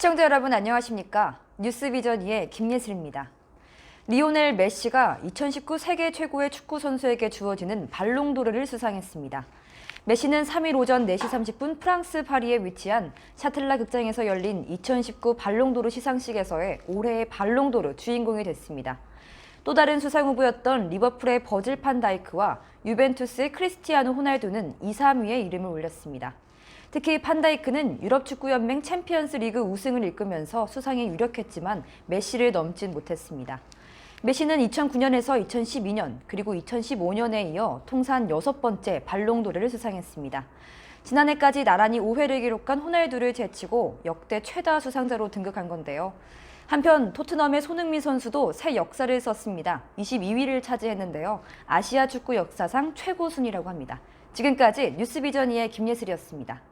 시청자 여러분 안녕하십니까? 뉴스 비전 2의 김예슬입니다. 리오넬 메시가 2019 세계 최고의 축구 선수에게 주어지는 발롱도르를 수상했습니다. 메시는 3일 오전 4시 30분 프랑스 파리에 위치한 샤틀라 극장에서 열린 2019 발롱도르 시상식에서의 올해의 발롱도르 주인공이 됐습니다. 또 다른 수상 후보였던 리버풀의 버질 판 다이크와 유벤투스의 크리스티아노 호날두는 2, 3위에 이름을 올렸습니다. 특히 판다이크는 유럽 축구 연맹 챔피언스 리그 우승을 이끌면서 수상에 유력했지만 메시를 넘진 못했습니다. 메시는 2009년에서 2012년 그리고 2015년에 이어 통산 여섯 번째 발롱도르를 수상했습니다. 지난해까지 나란히 5회를 기록한 호날두를 제치고 역대 최다 수상자로 등극한 건데요. 한편 토트넘의 손흥민 선수도 새 역사를 썼습니다. 22위를 차지했는데요. 아시아 축구 역사상 최고 순위라고 합니다. 지금까지 뉴스비전2의 김예슬이었습니다.